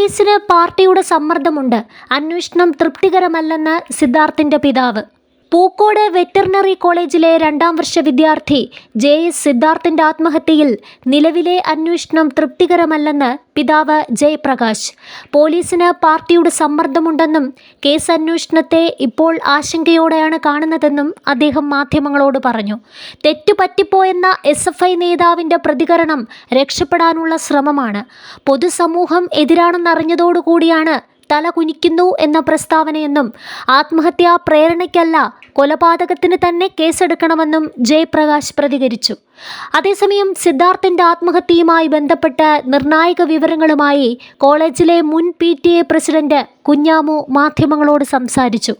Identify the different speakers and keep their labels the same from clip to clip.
Speaker 1: പോലീസിന് പാർട്ടിയുടെ സമ്മർദ്ദമുണ്ട്. അന്വേഷണം തൃപ്തികരമല്ലെന്ന് സിദ്ധാർത്ഥിന്റെ പിതാവ്. പൂക്കോട് വെറ്ററിനറി കോളേജിലെ രണ്ടാം വർഷ വിദ്യാർത്ഥി ജെ എസ് സിദ്ധാർത്ഥിന്റെ ആത്മഹത്യയിൽ നിലവിലെ അന്വേഷണം തൃപ്തികരമല്ലെന്ന് പിതാവ് ജയപ്രകാശ്. പോലീസിന് പാർട്ടിയുടെ സമ്മർദ്ദമുണ്ടെന്നും കേസ് അന്വേഷണത്തെ ഇപ്പോൾ ആശങ്കയോടെയാണ് കാണുന്നതെന്നും അദ്ദേഹം മാധ്യമങ്ങളോട് പറഞ്ഞു. തെറ്റുപറ്റിപ്പോയെന്ന എസ് എഫ് ഐ നേതാവിന്റെ പ്രതികരണം രക്ഷപ്പെടാനുള്ള ശ്രമമാണ്. പൊതുസമൂഹം എതിരാണെന്നറിഞ്ഞതോടുകൂടിയാണ് തല കുനിക്കുന്നു എന്ന പ്രസ്താവനയെന്നും ആത്മഹത്യാ പ്രേരണയ്ക്കല്ല കൊലപാതകത്തിന് തന്നെ കേസെടുക്കണമെന്നും ജയപ്രകാശ് പ്രതികരിച്ചു. അതേസമയം സിദ്ധാർത്ഥിന്റെ ആത്മഹത്യയുമായി ബന്ധപ്പെട്ട നിർണായക വിവരങ്ങളുമായി കോളേജിലെ മുൻ പി പ്രസിഡന്റ് കുഞ്ഞാമു മാധ്യമങ്ങളോട് സംസാരിച്ചു.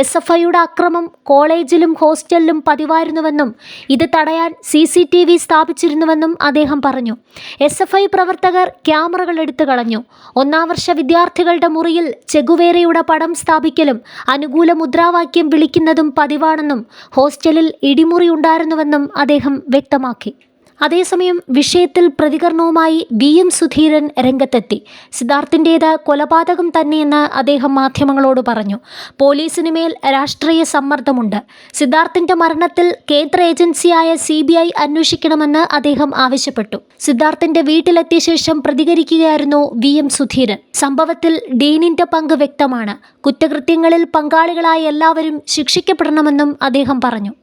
Speaker 1: എസ് എഫ് ഐയുടെ അക്രമം കോളേജിലും ഹോസ്റ്റലിലും പതിവായിരുന്നുവെന്നും ഇത് തടയാൻ സി സി ടി വി സ്ഥാപിച്ചിരുന്നുവെന്നും അദ്ദേഹം പറഞ്ഞു. എസ് എഫ് ഐ പ്രവർത്തകർ ക്യാമറകൾ എടുത്തു കളഞ്ഞു. ഒന്നാം വർഷ വിദ്യാർത്ഥികളുടെ മുറിയിൽ ചെഗുവേരയുടെ പടം സ്ഥാപിക്കലും അനുകൂല മുദ്രാവാക്യം വിളിക്കുന്നതും പതിവാണെന്നും ഹോസ്റ്റലിൽ ഇടിമുറി ഉണ്ടായിരുന്നുവെന്നും അദ്ദേഹം വ്യക്തമാക്കി. അതേസമയം വിഷയത്തിൽ പ്രതികരണവുമായി വി എം സുധീരൻ രംഗത്തെത്തി. സിദ്ധാർത്ഥിന്റേത് കൊലപാതകം തന്നെയെന്ന് അദ്ദേഹം മാധ്യമങ്ങളോട് പറഞ്ഞു. പോലീസിന് മേൽ രാഷ്ട്രീയ സമ്മർദ്ദമുണ്ട്. സിദ്ധാർത്ഥിന്റെ മരണത്തിൽ കേന്ദ്ര ഏജൻസിയായ സി ബി ഐ അന്വേഷിക്കണമെന്ന് അദ്ദേഹം ആവശ്യപ്പെട്ടു. സിദ്ധാർത്ഥിന്റെ വീട്ടിലെത്തിയ ശേഷം പ്രതികരിക്കുകയായിരുന്നു വി എം സുധീരൻ. സംഭവത്തിൽ ഡീനിന്റെ പങ്ക് വ്യക്തമാണ്. കുറ്റകൃത്യങ്ങളിൽ പങ്കാളികളായ എല്ലാവരും ശിക്ഷിക്കപ്പെടണമെന്നും അദ്ദേഹം പറഞ്ഞു.